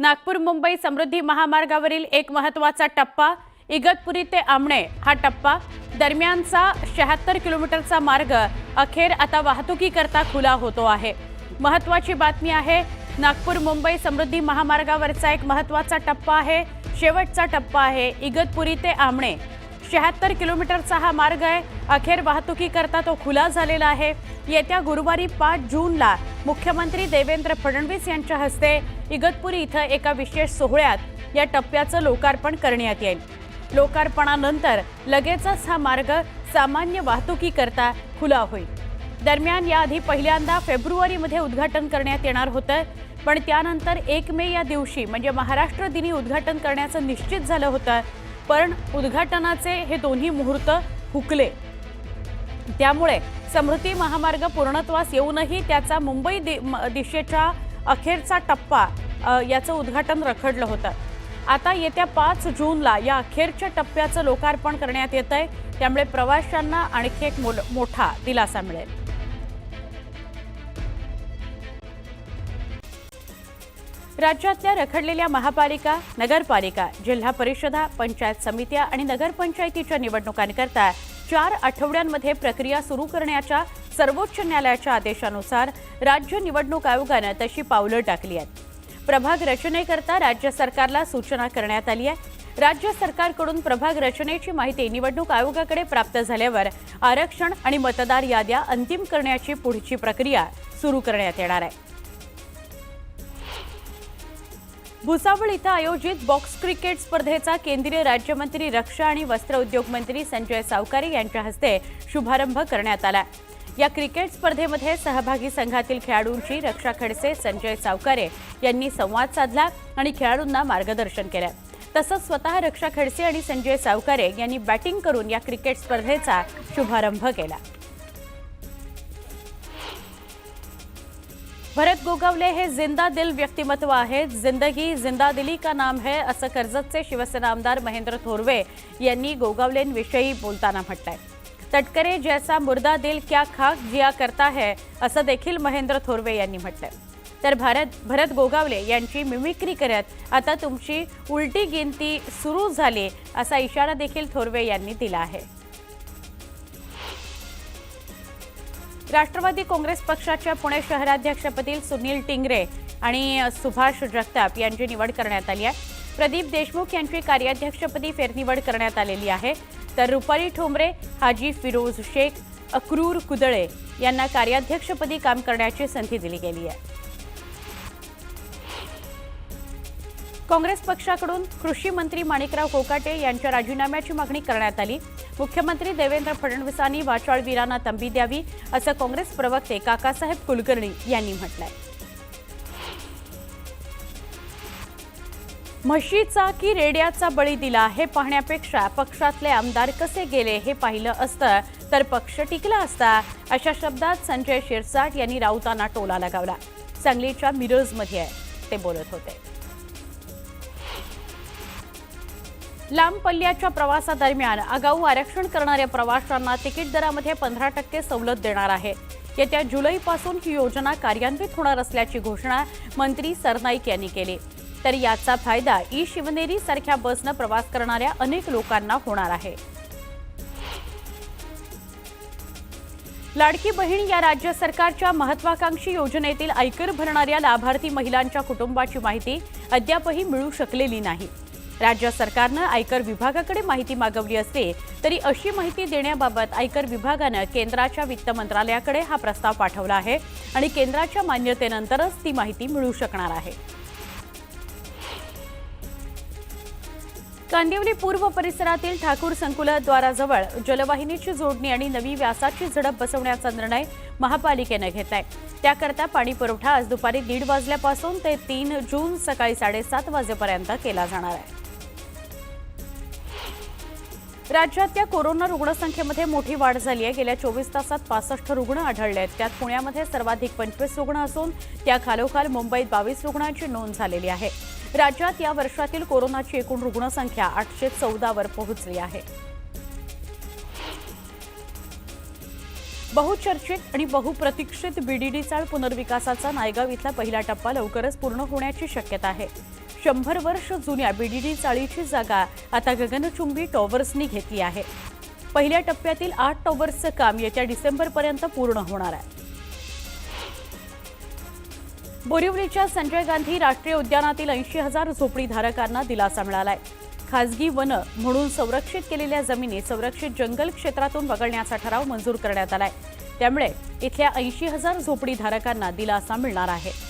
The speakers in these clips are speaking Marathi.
नागपूर मुंबई समृद्धी महामार्गावरील एक महत्त्वाचा टप्पा इगतपुरी ते आमणे हा टप्पा. दरम्यानचा शहात्तर किलोमीटरचा मार्ग अखेर आता वाहतुकीकरता खुला होतो आहे. महत्वाची बातमी आहे नागपूर मुंबई समृद्धी महामार्गावरचा एक महत्त्वाचा टप्पा आहे. शेवटचा टप्पा आहे इगतपुरी ते आमणे. शहात्तर किलोमीटरचा हा मार्ग आहे. अखेर वाहतुकीकरता तो खुला झालेला आहे. येत्या गुरुवारी पाच जूनला मुख्यमंत्री देवेंद्र फडणवीस यांच्या हस्ते इगतपुरी इथं एका विशेष सोहळ्यात या टप्प्याचं लोकार्पण करण्यात येईल. लोकार्पणानंतर लगेचच हा मार्ग सामान्य वाहतुकीकरता खुला होईल. दरम्यान याआधी पहिल्यांदा फेब्रुवारीमध्ये उद्घाटन करण्यात येणार होतं. पण त्यानंतर एक मे या दिवशी म्हणजे महाराष्ट्र दिनी उद्घाटन करण्याचं निश्चित झालं होतं. पण उद्घाटनाचे हे दोन्ही मुहूर्त हुकले. त्यामुळे समृद्धी महामार्ग पूर्णत्वास येऊनही त्याचा मुंबई दि म- दिशेच्या अखेरचा टप्पा याचं उद्घाटन रखडलं होतं. आता येत्या पाच जूनला या अखेरच्या टप्प्याचं लोकार्पण करण्यात येत आहे त्यामुळे प्रवाशांना आणखी एक मोल- मोठा दिलासा मिळेल. राज्यातल्या रखडलेल्या महापालिका नगरपालिका जिल्हा परिषदा पंचायत समित्या आणि नगरपंचायतीच्या निवडणुकांकरता चार आठवड्यांमध्ये प्रक्रिया सुरू करण्याच्या सर्वोच्च न्यायालयाच्या आदेशानुसार राज्य निवडणूक आयोगानं तशी पावलं टाकली आहेत. प्रभाग रचनेकरता राज्य सरकारला सूचना करण्यात आली आहे. राज्य सरकारकडून प्रभाग रचनेची माहिती निवडणूक आयोगाकडे प्राप्त झाल्यावर आरक्षण आणि मतदार याद्या अंतिम करण्याची पुढची प्रक्रिया सुरू करण्यात येणार आहे. भुसावळ इथं आयोजित बॉक्स क्रिकेट स्पर्धेचा केंद्रीय राज्यमंत्री रक्षा आणि वस्त्र उद्योग मंत्री संजय सावकारे यांच्या हस्ते शुभारंभ करण्यात आला. या क्रिकेट स्पर्धेमध्ये सहभागी संघातील खेळाडूंची रक्षा खडसे संजय सावकारे यांनी संवाद साधला आणि खेळाडूंना मार्गदर्शन केलं. तसंच स्वतः रक्षा खडसे आणि संजय सावकारे यांनी बॅटिंग करून या क्रिकेट स्पर्धेचा शुभारंभ केला. भरत गोगावले हे जिंदा दिल व्यक्तिमत्व आहे जिंदगी जिंदा दिली का नाम है असं कर्जतचे शिवसेना आमदार महेंद्र थोरवे यांनी गोगावलेंविषयी बोलताना म्हटलंय. तटकरे जैसा मुर्दा दिल क्या खाक जिया करता है असं देखील महेंद्र थोरवे यांनी म्हटलंय. तर भारत भरत गोगावले यांची मिमिक्री करत आता तुमची उलटी गिनती सुरू झाली असा इशारा देखील थोरवे यांनी दिला आहे. राष्ट्रवादी काँग्रेस पक्षाच्या पुणे शहराध्यक्षपदी सुनील टिंगरे आणि सुभाष जगताप यांची निवड करण्यात आली आहे. प्रदीप देशमुख यांची कार्याध्यक्षपदी फेरनिवड करण्यात आलेली आहे. तर रुपाली ठोंबरे हाजी फिरोज शेख अक्रूर कुदळे यांना कार्याध्यक्षपदी काम करण्याची संधी दिली गेली आहे. काँग्रेस पक्षाकडून कृषी मंत्री माणिकराव कोकाटे यांच्या राजीनाम्याची मागणी करण्यात आली. मुख्यमंत्री देवेंद्र फडणवीसांनी वाचाळवीरांना तंबी द्यावी असं काँग्रेस प्रवक्ते काकासाहेब कुलकर्णी यांनी म्हटलंय. म्हशीचा की रेड्याचा बळी दिला हे पाहण्यापेक्षा पक्षातले आमदार कसे गेले हे पाहिलं असतं तर पक्ष टिकला असता अशा शब्दात संजय शिरसाट यांनी राऊतांना टोला लगावला. सांगलीच्या मिरजमध्ये ते बोलत होते. लांब पल्ल्याच्या प्रवासादरम्यान आगाऊ आरक्षण करणाऱ्या प्रवाशांना तिकीट दरामध्ये पंधरा टक्के सवलत देणार आहे. येत्या जुलैपासून ही योजना कार्यान्वित होणार असल्याची घोषणा मंत्री सरनाईक यांनी केली. तर याचा फायदा ई शिवनेरी सारख्या बसनं प्रवास करणाऱ्या अनेक लोकांना होणार आहे. लाडकी बहीण या राज्य सरकारच्या महत्वाकांक्षी योजनेतील आयकर भरणाऱ्या लाभार्थी महिलांच्या कुटुंबाची माहिती अद्यापही मिळू शकलेली नाही. राज्य सरकारनं आयकर विभागाकडे माहिती मागवली असली तरी अशी माहिती देण्याबाबत आयकर विभागानं केंद्राच्या वित्त मंत्रालयाकडे हा प्रस्ताव पाठवला आहे आणि केंद्राच्या मान्यतेनंतरच ती माहिती मिळू शकणार आहे. कांदिवली पूर्व परिसरातील ठाकूर संकुलद्वाराजवळ जलवाहिनीची जोडणी आणि नवी व्यासाची झडप बसवण्याचा निर्णय महापालिकेनं घेतलाय. त्याकरता पाणी पुरवठा आज दुपारी दीड वाजल्यापासून ते तीन जून सकाळी साडेसात वाजेपर्यंत केला जाणार आहे. राज्यातल्या कोरोना रुग्णसंख्येमध्ये मोठी वाढ झाली आहे. गेल्या चोवीस तासात पासष्ट रुग्ण आढळले आहेत. त्यात पुण्यामध्ये सर्वाधिक पंचवीस रुग्ण असून त्या खालोखाल मुंबईत बावीस रुग्णांची नोंद झालेली आहे. राज्यात या वर्षातील कोरोनाची एकूण रुग्णसंख्या आठशे चौदावर पोहोचली आहे. बहुचर्चित आणि बहुप्रतीक्षित बीडीडी चाळ पुनर्विकासाचा नायगाव इथला पहिला टप्पा लवकरच पूर्ण होण्याची शक्यता आहे. शंभर वर्ष जुन्या बीडीडी चाळीची जागा आता गगनचुंबी टॉवर्सनी घेतली आहे. पहिल्या टप्प्यातील आठ टॉवर्सचं काम येत्या डिसेंबरपर्यंत पूर्ण होणार आहे. बोरिवलीच्या संजय गांधी राष्ट्रीय उद्यानातील ऐंशी हजार झोपडीधारकांना दिलासा मिळालाय. खासगी वन म्हणून संरक्षित केलेल्या जमिनी संरक्षित जंगल क्षेत्रातून वगळण्याचा ठराव मंजूर करण्यात आलाय. त्यामुळे इथल्या ऐंशी हजार झोपडीधारकांना दिलासा मिळणार आहे.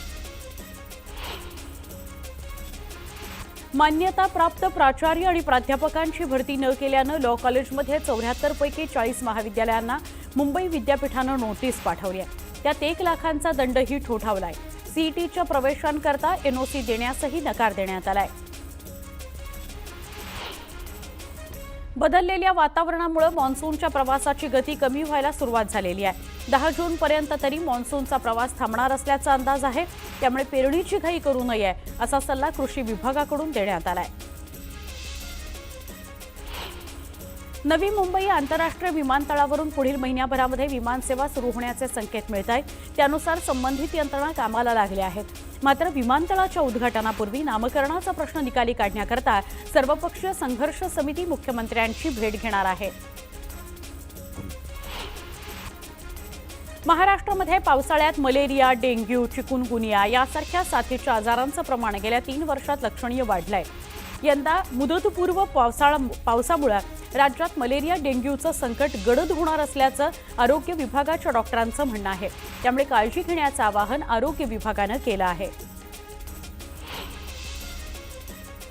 मान्यताप्राप्त प्राचार्य आणि प्राध्यापकांची भरती न केल्यानं लॉ कॉलेजमध्ये चौऱ्याहत्तरपैकी चाळीस महाविद्यालयांना मुंबई विद्यापीठानं नोटीस पाठवली आहे. त्यात एक लाखांचा दंडही ठोठावलाय. सीईटीच्या प्रवेशांकरता एनओसी देण्यासही नकार देण्यात आलाय. बदललेल्या वातावरणामुळे मान्सूनच्या प्रवासाची गती कमी व्हायला सुरुवात झालेली आहे. दहा जूनपर्यंत तरी मान्सूनचा प्रवास थांबणार असल्याचा अंदाज आहे. त्यामुळे पेरणीची घाई करू नये असा सल्ला कृषी विभागाकडून देण्यात आलाय. नवी मुंबई आंतरराष्ट्रीय विमानतळावरून पुढील महिन्याभरामध्ये विमानसेवा सुरू होण्याचे संकेत मिळत आहेत त्यानुसार संबंधित यंत्रणा कामाला लागल्या आहेत. मात्र विमानतळाच्या उद्घाटनापूर्वी नामकरणाचा प्रश्न निकाली काढण्याकरता सर्वपक्षीय संघर्ष समिती मुख्यमंत्र्यांची भेट घेणार आहे. महाराष्ट्रामध्ये पावसाळ्यात मलेरिया डेंग्यू चिकुनगुनिया यासारख्या साथीच्या आजारांचं प्रमाण गेल्या तीन वर्षात लक्षणीय वाढलंय. यंदा मुदतपूर्व पावसाळा पावसामुळे राज्यात मलेरिया डेंग्यूचं संकट गडद होणार असल्याचं आरोग्य विभागाच्या डॉक्टरांचं म्हणणं आहे. त्यामुळे काळजी घेण्याचं आवाहन आरोग्य विभागानं केलं आहे.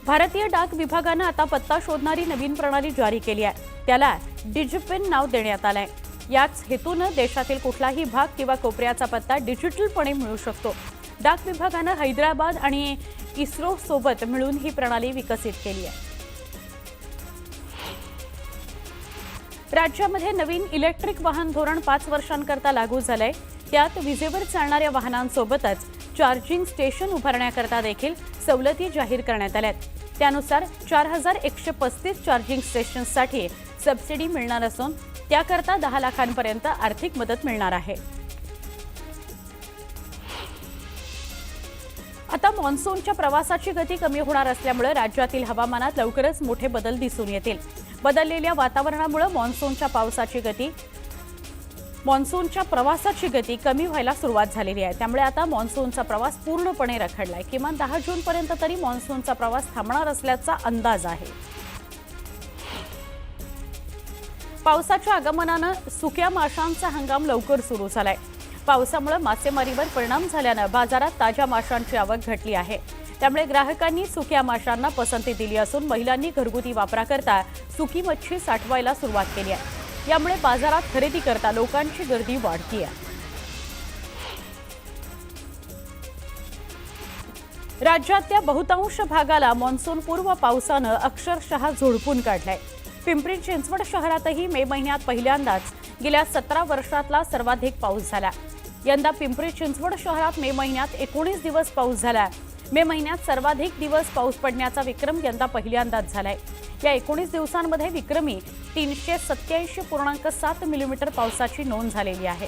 भारतीय डाक विभागानं आता पत्ता शोधणारी नवीन प्रणाली जारी केली आहे. त्याला डिजिपिन नाव देण्यात आलं आहे याच हेतूनं देशातील कुठलाही भाग किंवा कोपऱ्याचा पत्ता डिजिटलपणे मिळू शकतो. डाक विभागानं हैदराबाद आणि इस्रो सोबत मिळून ही प्रणाली विकसित केली आहे. राज्यामध्ये नवीन इलेक्ट्रिक वाहन धोरण पाच वर्षांकरता लागू झालंय. त्यात विजेवर चालणाऱ्या वाहनांसोबतच चार्जिंग स्टेशन उभारण्याकरता देखील सवलती जाहीर करण्यात आल्यात. त्यानुसार चार हजार एकशे पस्तीस चार्जिंग स्टेशन्ससाठी सबसिडी मिळणार असून त्याकरता दहा लाखांपर्यंत आर्थिक मदत मिळणार आहे. आता मान्सूनच्या प्रवासाची गती कमी होणार असल्यामुळे राज्यातील हवामानात लवकरच मोठे बदल दिसून येतील. बदललेल्या वातावरणामुळे मान्सूनच्या पावसाची गती मान्सूनच्या प्रवासाची गती कमी व्हायला सुरुवात झालेली आहे. त्यामुळे आता मान्सूनचा प्रवास पूर्णपणे रखडलाय. किमान दहा जूनपर्यंत तरी मान्सूनचा प्रवास थांबणार असल्याचा अंदाज आहे. पावसाच्या आगमनानं सुक्या माशांचा हंगाम लवकर सुरू झालाय. पावसामुळे मासेमारीवर परिणाम झाल्यानं बाजारात ताज्या माशांची आवक घटली आहे. त्यामुळे ग्राहकांनी सुक्या माशांना पसंती दिली असून महिलांनी घरगुती वापराकरता सुकी मच्छी साठवायला सुरुवात केली आहे. यामुळे बाजारात खरेदी करता लोकांची गर्दी वाढतीय. राज्यातल्या बहुतांश भागाला मान्सूनपूर्व पावसानं अक्षरशः झोडपून काढलाय. पिंपरी चिंचवड शहरातही मे महिन्यात पहिल्यांदाच गेल्या सतरा वर्षातला सर्वाधिक पाऊस झाला. यंदा पिंपरी चिंचवड शहरात मे महिन्यात एकोणीस दिवस पाऊस झाला मे महिन्यात सर्वाधिक दिवस पाऊस पडण्याचा विक्रम यंदा पहिल्यांदाच झालाय. या एकोणीस दिवसांमध्ये विक्रमी तीनशे सत्याऐंशी पूर्णांक सात मिलीमीटर पावसाची नोंद झालेली आहे.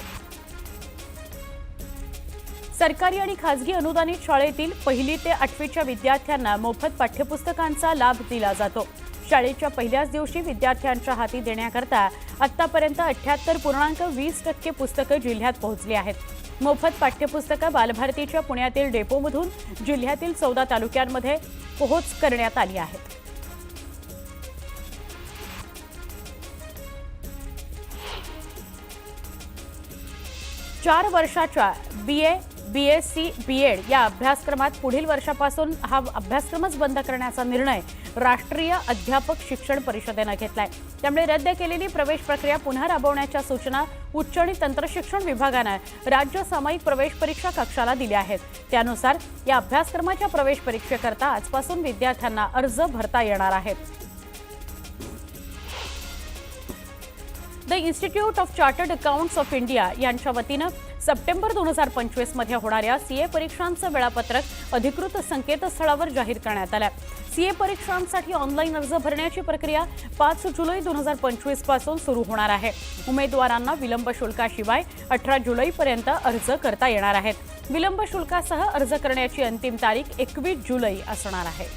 सरकारी आणि खासगी अनुदानित शाळेतील पहिली ते आठवीच्या विद्यार्थ्यांना मोफत पाठ्यपुस्तकांचा लाभ दिला जातो. शाळेच्या पहिल्याच दिवशी विद्यार्थ्यांच्या हाती देण्याकरता आतापर्यंत अठ्याहत्तर पूर्णांक वीस टक्के पुस्तकं जिल्ह्यात पोहोचली आहेत. मोफत पाठ्यपुस्तकं बालभारतीच्या पुण्यातील डेपोमधून जिल्ह्यातील चौदा तालुक्यांमध्ये पोहोच करण्यात आली आहेत. चार वर्षाच्या B A B S C B Ed या अभ्यासक्रमात पुढील वर्षापासून हा अभ्यासक्रमच बंद करण्याचा निर्णय राष्ट्रीय अध्यापक शिक्षण परिषदेनं घेतलाय. त्यामुळे रद्द केलेली प्रवेश प्रक्रिया पुन्हा राबवण्याच्या सूचना उच्च आणि तंत्रशिक्षण विभागानं राज्य सामायिक प्रवेश परीक्षा कक्षाला दिल्या आहेत. त्यानुसार या अभ्यासक्रमाच्या प्रवेश परीक्षेकरता आजपासून विद्यार्थ्यांना अर्ज भरता येणार आहेत. The institute of chartered accountants of India यांच्या वतीनं सप्टेंबर दोन हजार पंचवीसमध्ये होणाऱ्या सीए परीक्षांचं वेळापत्रक अधिकृत संकेतस्थळावर जाहीर करण्यात आलं सीए परीक्षांसाठी ऑनलाईन अर्ज भरण्याची प्रक्रिया पाच जुलै दोन हजार पंचवीसपासून सुरू होणार आहे. उमेदवारांना विलंब शुल्काशिवाय अठरा जुलैपर्यंत अर्ज करता येणार आहेत. विलंब शुल्कासह अर्ज करण्याची अंतिम तारीख एकवीस जुलै असणार आहे.